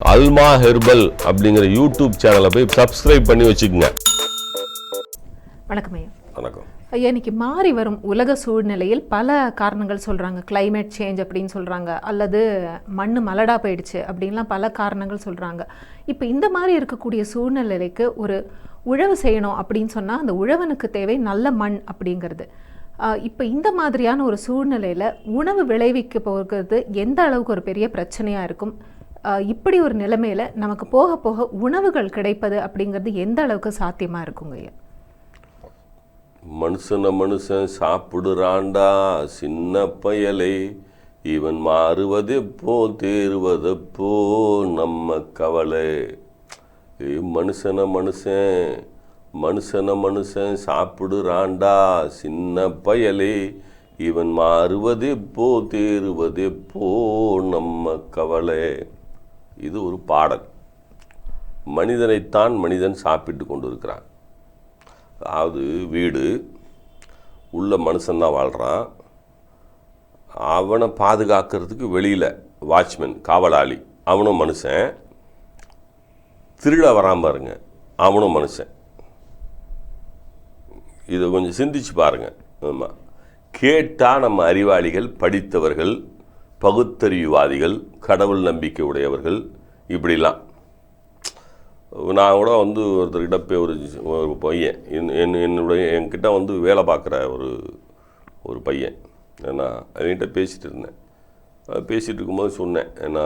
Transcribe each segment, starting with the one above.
அல்மா herbal அப்படிங்கிற YouTube சேனலை போய் சப்ஸ்கிரைப் பண்ணி வச்சுக்கோங்க. வணக்கம் ஐயா. வணக்கம். ஐயா இன்னைக்கு மாறி வரும் உலக சூழ்நிலையில் பல காரணங்கள் சொல்கிறாங்க climate சேஞ்ச் அப்படின்னு சொல்கிறாங்க அல்லது மண் மலடா போயிடுச்சு அப்படின்லாம் பல காரணங்கள் சொல்கிறாங்க இப்போ இந்த மாதிரி இருக்கக்கூடிய சூழ்நிலைக்கு ஒரு உழவு செய்யணும் அப்படின்னு சொன்னால் அந்த உழவனுக்கு தேவை நல்ல மண் அப்படிங்கிறது. இப்போ இந்த மாதிரியான ஒரு சூழ்நிலையில் உணவு விளைவிக்க போகிறது எந்த அளவுக்கு ஒரு பெரிய பிரச்சனையாக இருக்கும்? இப்படி ஒரு நிலைமையில் நமக்கு போக போக உணவுகள் கிடைப்பது அப்படிங்கிறது எந்த அளவுக்கு சாத்தியமாக இருக்குங்க ஐயா? மனுஷன மனுஷன் சாப்பிடுறாண்டா சின்ன பயலே. இவன் மாறுவதெப்போ தேறுவதெப்போ நம்ம கவலை. மனுஷனை மனுஷன மனுஷன் மனுஷன மனுஷன் சாப்பிடுறாண்டா சின்ன பயலே. இவன் மாறுவதெப்போ தேறுவதெப்போ நம்ம கவலை. இது ஒரு பாடல். மனிதனைத்தான் மனிதன் சாப்பிட்டு கொண்டு இருக்கிறான் அதாவது வீடு உள்ள மனுஷன்தான் வாழ்கிறான் அவனை பாதுகாக்கிறதுக்கு வெளியில் வாட்ச்மேன் காவலாளி அவனும் மனுஷன். திருட வராம பாருங்க அவனும் மனுஷன். இதை கொஞ்சம் சிந்திச்சு பாருங்க. ஆமாம் கேட்டால் நம்ம அறிவாளிகள் படித்தவர்கள் பகுத்தறிவுவாதிகள் கடவுள் நம்பிக்கை உடையவர்கள் இப்படிலாம். நான் கூட வந்து ஒருத்தர்கிட்ட போய் ஒரு ஒரு பையன் என் என் என்னுடைய என்கிட்ட வந்து வேலை பார்க்குற ஒரு ஒரு பையன். ஏன்னா அவன்கிட்ட பேசிகிட்டு இருந்தேன். பேசிகிட்டு இருக்கும்போது சொன்னேன் ஏன்னா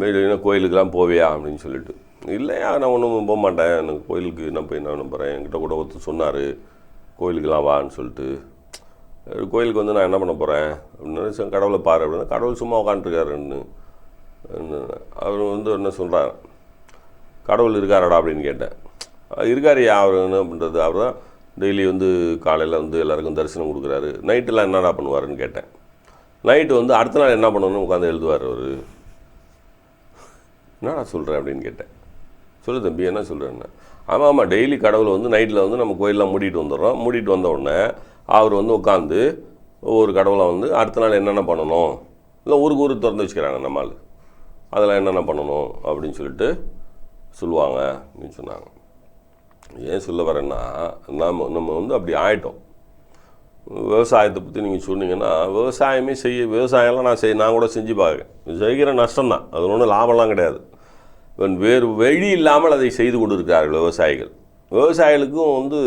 மேலே கோயிலுக்கெல்லாம் போவியா அப்படின்னு சொல்லிட்டு. இல்லையா நான் ஒன்றும் போக மாட்டேன். எனக்கு கோயிலுக்கு நான் போய் நான் நம்புகிறேன் என்கிட்ட கூட ஒருத்தர் சொன்னார் கோயிலுக்கெல்லாம் வான்னு சொல்லிட்டு. கோயிலுக்கு வந்து நான் என்ன பண்ண போகிறேன் அப்படின்னு கடவுளை பாரு அப்படின்னா. கடவுள் சும்மா உட்காந்துருக்காருன்னு அவர் வந்து என்ன சொல்கிறார் கடவுள் இருக்காரடா அப்படின்னு கேட்டேன். இருக்காரியா அவர்? என்ன பண்ணுறது அவர் தான் டெய்லி வந்து காலையில் வந்து எல்லாருக்கும் தரிசனம் கொடுக்குறாரு. நைட்டெல்லாம் என்னடா பண்ணுவாருன்னு கேட்டேன். நைட்டு வந்து அடுத்த நாள் என்ன பண்ணணும்னு உட்காந்து எழுதுவார் அவர். என்னடா சொல்கிறேன் அப்படின்னு கேட்டேன். சொல்லு தம்பி என்ன சொல்கிறேன்னு ஆமாம் ஆமாம் டெய்லி கடவுளை வந்து நைட்டில் வந்து நம்ம கோயிலெலாம் மூடிட்டு வந்துடுறோம். மூடிட்டு வந்த உடனே அவர் வந்து உட்காந்து ஒவ்வொரு கடவுளை வந்து அடுத்த நாள் என்னென்ன பண்ணணும்? இல்லை ஊருக்கு ஊருக்கு திறந்து வச்சுக்கிறாங்க நம்மால் அதெல்லாம் என்னென்ன பண்ணணும்? அப்படின்னு சொல்லிட்டு சொல்லுவாங்க அப்படின்னு சொன்னாங்க. ஏன் சொல்ல வரேன்னா நாம் நம்ம வந்து அப்படி ஆயிட்டோம். விவசாயத்தை பற்றி நீங்கள் சொன்னீங்கன்னா விவசாயமே செய்ய விவசாயம்லாம் நான் செய் நான் கூட செஞ்சு பார்க்குறேன். செய்கிற நஷ்டம்தான். அது ஒன்றும் லாபம்லாம் கிடையாது. வேறு வழி இல்லாமல் அதை செய்து கொண்டிருக்கிறார்கள் விவசாயிகள். விவசாயிகளுக்கும் வந்து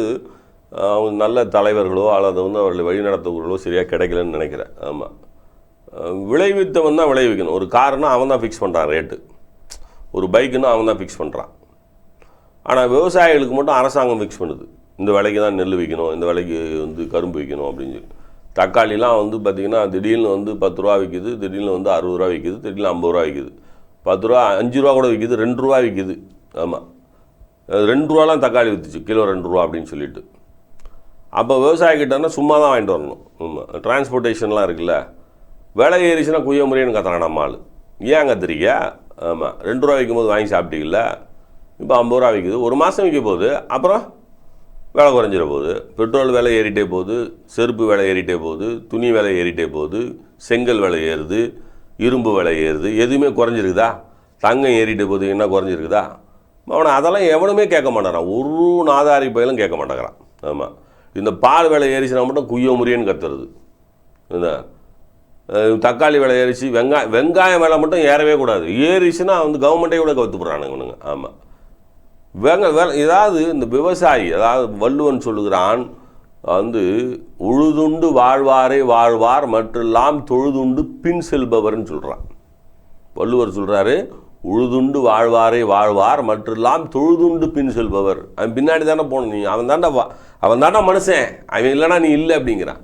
அவங்க நல்ல தலைவர்களோ அல்லது வந்து அவர்களை வழிநடத்துபவர்களோ சரியாக கிடைக்கலன்னு நினைக்கிறேன். ஆமாம் விளைவித்தவன் தான் விளைவிக்கணும். ஒரு காருன்னா அவன் தான் ஃபிக்ஸ் பண்ணுறான் ரேட்டு ஒரு பைக்குன்னா அவன் தான் ஃபிக்ஸ் பண்ணுறான் ஆனால் விவசாயிகளுக்கு மட்டும் அரசாங்கம் ஃபிக்ஸ் பண்ணுது. இந்த விலைக்கு தான் நெல் விற்கணும் இந்த விலைக்கு வந்து கரும்பு விற்கணும் அப்படின்னு சொல்லி. தக்காளிலாம் வந்து பார்த்திங்கன்னா திடீர்னு வந்து பத்து ரூபா விற்கிது திடீர்னு வந்து அறுபது ரூபா விற்கிது திடீர்னு ஐம்பது ரூபா விற்கிது பத்து ரூபா அஞ்சு ரூபா கூட விற்கிது ரெண்டு ரூபா விற்கிது ஆமாம் ரெண்டு ரூபாலாம் தக்காளி விற்றுச்சு கிலோ ரெண்டு ரூபா அப்படின்னு சொல்லிட்டு. அப்போ விவசாயிக்கிட்டனா சும்மா தான் வாங்கிட்டு வரணும். ஆமாம் டிரான்ஸ்போர்ட்டேஷன்லாம் இருக்குல்ல. விலை ஏறிச்சுன்னா குய்ய முறையன்னு கத்துறான் நம்ம ஆள். ஏன் கத்துறீங்க ஆமாம் ரெண்டு ரூபா விற்கும் போது வாங்கி சாப்பிட்டீங்கல்ல? இப்போ ஐம்பது ரூபா விற்குது ஒரு மாதம் விற்க போகுது. அப்புறம் விலை குறைஞ்சிட போகுது. பெட்ரோல் விலை ஏறிட்டே போகுது. செருப்பு விலை ஏறிட்டே போகுது. துணி விலை ஏறிட்டே போகுது. செங்கல் விலை ஏறுது. இரும்பு விலை ஏறுது. எதுவுமே குறைஞ்சிருக்குதா? தங்கம் ஏறிட்டு போகுது. என்ன குறைஞ்சிருக்குதா? அவனை அதெல்லாம் எவனுமே கேட்க மாட்டேறான் ஒரு நாதாரி பயிலும் கேட்க மாட்டேங்கிறான். ஆமாம் இந்த பால் விலை ஏறிச்சுனா மட்டும் குய்ய முறியன்னு கத்துறது. என்ன தக்காளி விலை ஏறிச்சு வெங்காயம் வெங்காயம் விலை மட்டும் ஏறவே கூடாது. ஏறிச்சுன்னா வந்து கவர்மெண்ட்டே கூட கவுத்து இவனுங்க. ஆமாம் வெங்க வேலை ஏதாவது இந்த விவசாயி அதாவது வள்ளுவன் சொல்லுகிறான் வந்து உழுதுண்டு வாழ்வாரே வாழ்வார் மற்றெல்லாம் தொழுதுண்டு பின் செல்பவர்னு சொல்கிறான் வள்ளுவர் சொல்கிறாரு உழுதுண்டு வாழ்வாரே வாழ்வார் மற்றெல்லாம் தொழுதுண்டு பின் செல்பவர். அவன் பின்னாடி தானே போகணும் நீ அவன் தாண்டா வா அவன் தாண்டா மனுஷன் அவன் இல்லைனா நீ இல்லை அப்படிங்கிறான்.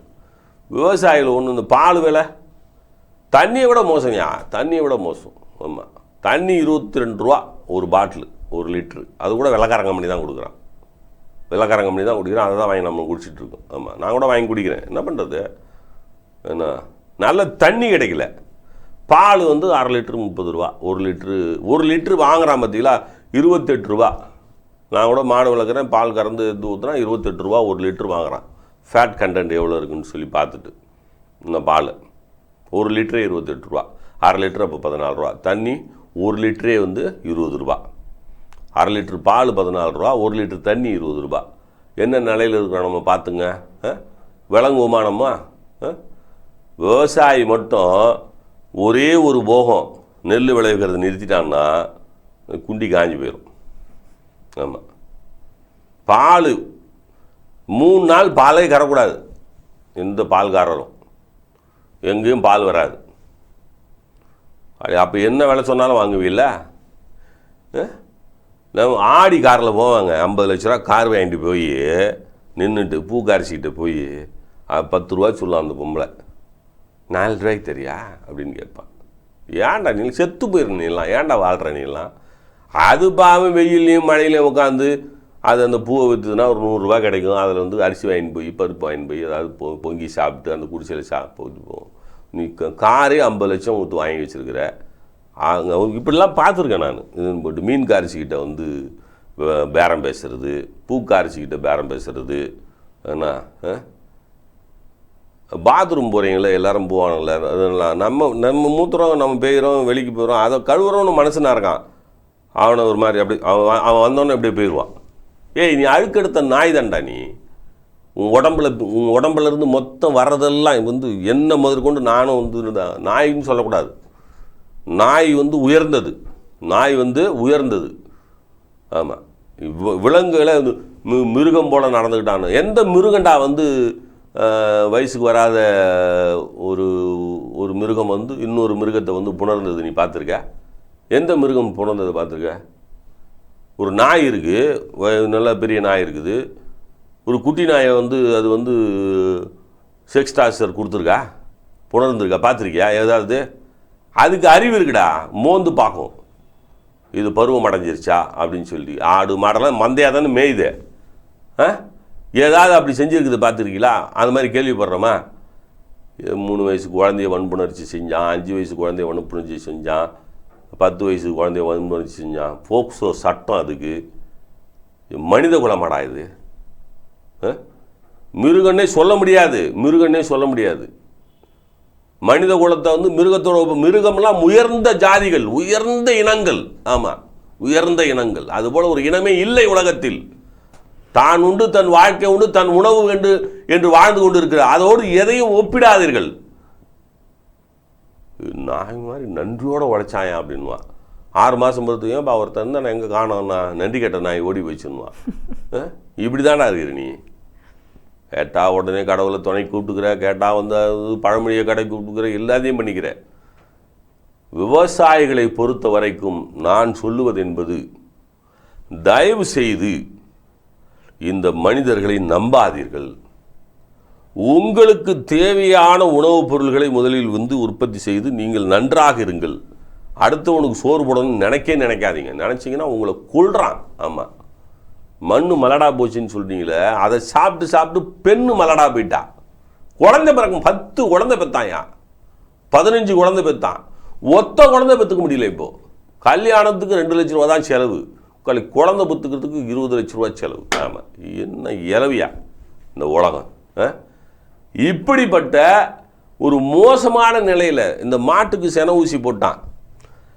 விவசாயிகள் ஒன்று இந்த பால் விலை தண்ணியை விட மோசங்கயா தண்ணியை விட மோசம். ஆமாம் தண்ணி இருபத்தி ரெண்டு ரூபா ஒரு பாட்டில் ஒரு லிட்ரு. அது கூட வெள்ளக்காரன் கம்பெனி தான் கொடுக்குறான். வெள்ளக்காரன் கம்பெனி தான் குடிக்கிறான் அதை தான் வாங்கி நம்ம குடிச்சிட்ருக்கோம். ஆமாம் நான் கூட வாங்கி குடிக்கிறேன். என்ன பண்ணுறது என்ன? நல்ல தண்ணி கிடைக்கல. பால் வந்து அரை லிட்ரு முப்பது ரூபா ஒரு லிட்ரு ஒரு லிட்ரு வாங்குறான் பார்த்தீங்களா இருபத்தெட்டு ரூபா. நான் கூட மாடு வளர்க்குறேன் பால் கறந்து எடுத்து ஊற்றுனா இருபத்தெட்டு ரூபா ஒரு லிட்ரு வாங்குறான். ஃபேட் கண்டென்ட் எவ்வளோ இருக்குன்னு சொல்லி பார்த்துட்டு இந்த பால். ஒரு லிட்டரே இருபத்தெட்டு ரூபா. அரை லிட்டர் அப்போ பதினாலு ரூபா. தண்ணி ஒரு லிட்டரே வந்து இருபது ரூபா. அரை லிட்ரு பால் பதினாலு ரூபா ஒரு லிட்டர் தண்ணி இருபது ரூபா. என்ன நிலையில் இருக்கிறோம் நம்ம பார்த்துங்க ஆ? ஆ? விவசாயி மட்டும் ஒரே ஒரு போகம் நெல் விளைவிக்கிறத நிறுத்திட்டான்னா குண்டி காஞ்சி போயிடும் ஆமாம் பால் மூணு நாள் பாலே கறக்கூடாது. எந்த பால்காரரும். எங்கேயும் பால் வராது. அப்போ என்ன விலை சொன்னாலும் வாங்குவீல்ல? நம்ம ஆடி காரில் போவாங்க. ஐம்பது லட்ச ரூபா கார் வாங்கிட்டு போய் நின்றுட்டு பூக்காரிச்சிக்கிட்ட போய் பத்து ரூபா சொல்லலாம் அந்த பொம்பளை. நாலு ரூபாய்க்கு தெரியா? அப்படின்னு கேட்பான். ஏன்டா நீ செத்து போயிரு நீலாம்? ஏன்டா வாழ்கிற நீலாம்? அது பாவம் வெயிலையும் மழையிலையும் உட்காந்து அது அந்த பூவை விற்றுதுன்னா ஒரு நூறுரூவா கிடைக்கும். அதில் வந்து அரிசி வாங்கிட்டு போய் பருப்பு வாங்கிட்டு போய் அதாவது பொ பொங்கி சாப்பிட்டு அந்த குடிசையில் சா போட்டு போவோம். நீ காரே ஐம்பது லட்சம் ஊற்று வாங்கி வச்சுருக்கிற. அங்கே இப்படிலாம் பார்த்துருக்கேன் நான். இதுன்னு போட்டு மீன் காரிச்சிக்கிட்ட வந்து பேரம் பேசுறது பூக்காரிச்சிக்கிட்ட பேரம் பேசுறது. என்ன? ஆ? பாத்ரூம் போகிறீங்களே எல்லாரும் போவானுங்களே அதெல்லாம் நம்ம நம்ம மூத்துறோம் நம்ம பெய்கிறோம் வெளிக்கு போயிடும் அதை கழுவுறோன்னு மனசுனா இருக்கான். அவனை ஒரு மாதிரி அப்படி அவன் அவன் வந்தோன்னே அப்படியே போயிடுவான் ஏய் நீ அழுக்கெடுத்த நாய் தான்டா நீ. உன் உடம்புல உன் உடம்புல இருந்து மொத்தம் வர்றதெல்லாம் வந்து என்ன முதற்கொண்டு நானும் வந்து நாயின்னு சொல்லக்கூடாது. நாய் வந்து உயர்ந்தது. நாய் வந்து உயர்ந்தது. ஆமாம் விலங்குகளை வந்து மிருகம் போல நடந்துக்கிட்டானு எந்த மிருகண்டா வந்து வயசுக்கு வராத ஒரு ஒரு மிருகம் வந்து இன்னொரு மிருகத்தை வந்து புணர்ந்தது. நீ பார்த்துருக்க? எந்த மிருகம் புணர்ந்ததை பார்த்துருக்க? ஒரு நாய் இருக்குது நல்ல பெரிய நாய் இருக்குது. ஒரு குட்டி நாயை வந்து அது வந்து செக்ஸ் டாஸ்டர் கொடுத்துருக்கா? புணர்ந்துருக்கா? பார்த்துருக்கியா? ஏதாவது? அதுக்கு அறிவு இருக்குடா. மோந்து பார்க்கும். இது பருவம் அடைஞ்சிருச்சா? அப்படின்னு சொல்லி. ஆடு மாடெல்லாம் மந்தையாக தானே மேயுது. ஆ? ஏதாவது அப்படி செஞ்சுருக்குது பார்த்துருக்கீங்களா? அந்த மாதிரி கேள்விப்படுறோமா? மூணு வயசு குழந்தைய வன்புணர்ச்சி செஞ்சான் அஞ்சு வயசு குழந்தைய வன்புணர்ச்சி செஞ்சான் பத்து வயசு குழந்தைய வன்புணர்ச்சி செஞ்சான். போக்சோ சட்டம் அதுக்கு. மனித குலமாடா இது. ஆ? மிருகன்னே சொல்ல முடியாது. மிருகன்னே சொல்ல முடியாது. மனித குலத்தை வந்து மிருகத்தோட மிருகம்லாம் உயர்ந்த ஜாதிகள் உயர்ந்த இனங்கள். ஆமாம் உயர்ந்த இனங்கள். அதுபோல் ஒரு இனமே இல்லை உலகத்தில். தான் உண்டு தன் வாழ்க்கை உண்டு தன் உணவு என்று என்று வாழ்ந்து கொண்டிருக்கிறார். அதோடு எதையும் ஒப்பிடாதீர்கள். நாய் மாதிரி நன்றியோடு உழைச்சாயா அப்படின்வான் ஆறு மாதம் பொறுத்து ஏன்பா ஒருத்தன் நான் எங்கே காணோம்னா நன்றி கேட்ட நாய் ஓடி போச்சுன்னுவான் இப்படி தானா இருக்கிற நீ. கேட்டால் உடனே கடவுளை துணை கூப்பிட்டுக்கிற கேட்டால் வந்து பழமொழியை கடை கூப்பிட்டுக்கிற எல்லாத்தையும் பண்ணிக்கிற. விவசாயிகளை பொறுத்த வரைக்கும் நான் சொல்லுவது என்பது தயவு செய்து இந்த மனிதர்களை நம்பாதீர்கள். உங்களுக்கு தேவையான உணவுப் பொருள்களை முதலில் வந்து உற்பத்தி செய்து நீங்கள் நன்றாக இருங்கள். அடுத்தவனுக்கு சோறு போடணும்னு நினைக்கே நினைக்காதீங்க. நினச்சிங்கன்னா உங்களை கொள்றான் ஆமாம் மண்ணு மலடா போச்சுன்னு சொல்றீங்களே அதை சாப்பிட்டு சாப்பிட்டு பெண்ணு மலடா போயிட்டா. குழந்தை பிறக்கும் பத்து குழந்தை பெத்தாயா? பதினஞ்சு குழந்தை பெத்தான். ஒத்த குழந்தை பெற்றுக்க முடியல இப்போது கல்யாணத்துக்கு ரெண்டு லட்ச ரூபா தான் செலவு. கல் குழந்தை புத்துக்கிறதுக்கு இருபது லட்ச ரூபா செலவு. ஆமாம் என்ன இலவியா இந்த உலகம் ஆ? இப்படிப்பட்ட ஒரு மோசமான நிலையில் இந்த மாட்டுக்கு சென ஊசி போட்டான்.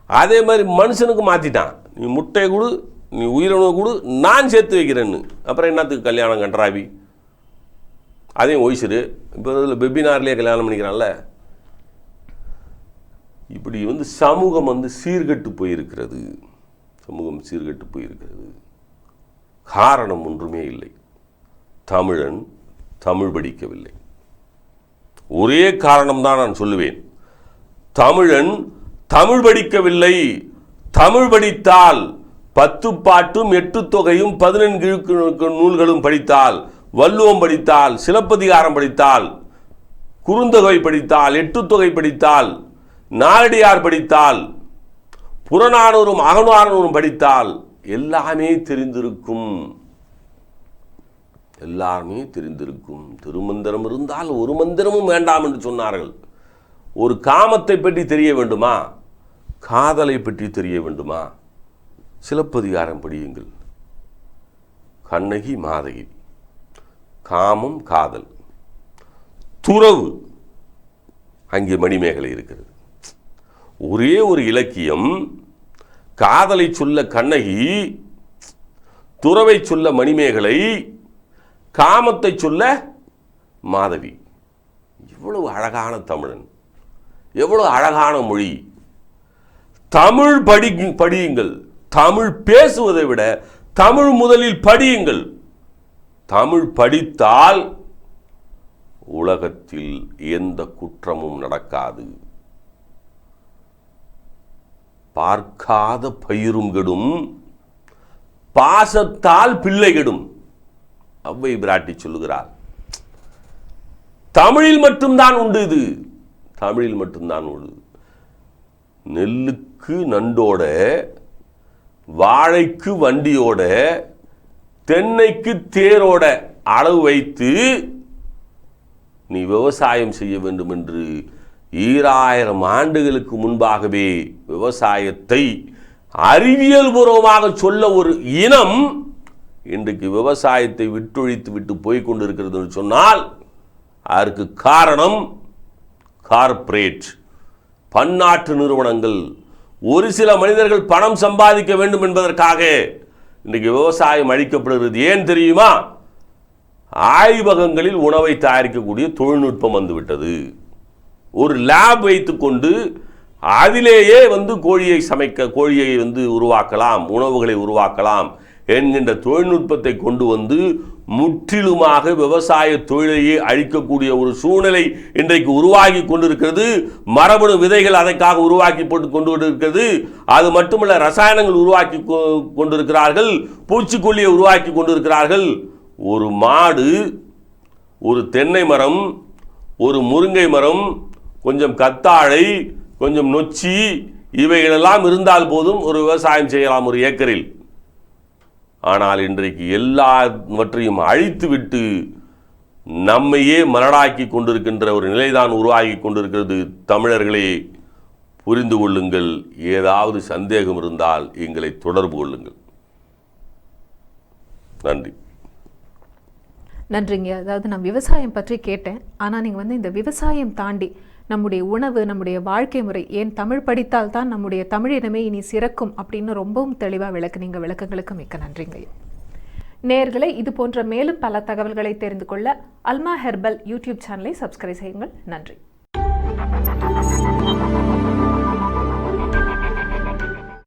அதே மாதிரி மனுஷனுக்கு மாற்றிட்டான் நீ முட்டையை கொடு நீ உயிரினவை கொடு நான் சேர்த்து வைக்கிறேன்னு. அப்புறம் என்னத்துக்கு கல்யாணம் கன்றாவி அதையும் ஒய்சிரு இப்போ இதில் பெபினார்லேயே கல்யாணம் பண்ணிக்கிறான்ல. இப்படி வந்து சமூகம் வந்து சீர்கெட்டு போயிருக்கிறது. சமூகம் சீர்கெட்டு போயிருக்கிறது. காரணம் ஒன்றுமே இல்லை. தமிழன் தமிழ் படிக்கவில்லை. ஒரே காரணம்தான் நான் சொல்லுவேன். தமிழன் தமிழ் படிக்கவில்லை. தமிழ் படித்தால் பத்து பாட்டும் எட்டு தொகையும் பதினெண் கிழக்கு நூல்களும் படித்தால் வள்ளுவம் படித்தால் சிலப்பதிகாரம் படித்தால் குறுந்தொகை படித்தால் எட்டு தொகை படித்தால் நாலடியார் படித்தால் புறநானூறும் அகநானூறும் படித்தால் எல்லாமே தெரிந்திருக்கும். எல்லாருமே தெரிந்திருக்கும். திருமந்திரம் இருந்தால் ஒரு மந்திரமும் வேண்டாம் என்று சொன்னார்கள். ஒரு காமத்தை பற்றி தெரிய வேண்டுமா? காதலை பற்றி தெரிய வேண்டுமா? சிலப்பதிகாரம் படியுங்கள். கண்ணகி மாதகி. காமம் காதல். துறவு. அங்கே மணிமேகலை இருக்கிறது. ஒரே ஒரு இலக்கியம் காதலை சொல்ல கண்ணகி துறவை சொல்ல மணிமேகலை காமத்தை சொல்ல மாதவி. எவ்வளவு அழகான தமிழன். எவ்வளவு அழகான மொழி. தமிழ் படி படியுங்கள். தமிழ் பேசுவதை விட தமிழ் முதலில் படியுங்கள். தமிழ் படித்தால் உலகத்தில் எந்த குற்றமும் நடக்காது. பார்க்காத பயிரும் கெடும் பாசத்தால் பிள்ளை கெடும். அவ்வை பிராட்டி சொல்லுகிறார். தமிழில் மட்டும்தான் உண்டு இது. தமிழில் மட்டும்தான் உண்டு. நெல்லுக்கு நண்டோட வாழைக்கு வண்டியோட தென்னைக்கு தேரோட அளவு வைத்து நீ விவசாயம் செய்ய வேண்டும் என்று ஈராயிரம் ஆண்டுகளுக்கு முன்பாகவே விவசாயத்தை அறிவியல் பூர்வமாக சொல்ல ஒரு இனம் இன்றைக்கு விவசாயத்தை விட்டொழித்து விட்டு போய்கொண்டிருக்கிறது என்று சொன்னால் அதற்கு காரணம் கார்ப்பரேட். பன்னாட்டு நிறுவனங்கள். ஒரு சில மனிதர்கள் பணம் சம்பாதிக்க வேண்டும் என்பதற்காக இன்றைக்கு விவசாயம் அழிக்கப்படுகிறது. ஏன் தெரியுமா? ஆய்வகங்களில் உணவை தயாரிக்கக்கூடிய தொழில்நுட்பம் வந்துவிட்டது. ஒரு லேப் வைத்துக்கொண்டு அதிலேயே வந்து கோழியை சமைக்க கோழியை வந்து உருவாக்கலாம் உணவுகளை உருவாக்கலாம் என்கின்ற தொழில்நுட்பத்தை கொண்டு வந்து முற்றிலுமாக விவசாய தொழிலையே அழிக்கக்கூடிய ஒரு சூழ்நிலை இன்றைக்கு உருவாகி கொண்டிருக்கிறது. மரபணு விதைகள் அதற்காக உருவாக்கி போட்டு கொண்டு இருக்கிறது அது மட்டுமல்ல ரசாயனங்கள் உருவாக்கி கொ- கொண்டிருக்கிறார்கள் பூச்சிக்கொல்லியை உருவாக்கி கொண்டிருக்கிறார்கள். ஒரு மாடு ஒரு தென்னை மரம் ஒரு முருங்கை மரம் கொஞ்சம் கத்தாழை கொஞ்சம் நொச்சி இவைகளெல்லாம் இருந்தால் போதும் ஒரு விவசாயம் செய்யலாம் ஒரு ஏக்கரில். ஆனால் இன்றைக்கு எல்லாவற்றையும் அழித்துவிட்டு நம்மையே மரடாக்கி கொண்டிருக்கின்ற ஒரு நிலைதான் உருவாகி கொண்டிருக்கிறது. தமிழர்களே புரிந்து கொள்ளுங்கள் ஏதாவது சந்தேகம் இருந்தால் எங்களை தொடர்பு கொள்ளுங்கள். நன்றி. நன்றிங்க. அதாவது நான் விவசாயம் பற்றி கேட்டேன். ஆனால் நீங்கள் வந்து இந்த விவசாயம் தாண்டி நம்முடைய உணவு நம்முடைய வாழ்க்கை முறை ஏன் தமிழ் படித்தால் தான் நம்முடைய தமிழினமே இனி சிறக்கும் அப்படின்னு ரொம்பவும் தெளிவாக விளக்குனீங்க. விளக்கங்களுக்கு மிக்க நன்றிங்க. நேர்களை இது போன்ற மேலும் பல தகவல்களை தெரிந்து கொள்ள அல்மா ஹெர்பல் யூடியூப் சேனலை சப்ஸ்கிரைப் செய்யுங்கள். நன்றி.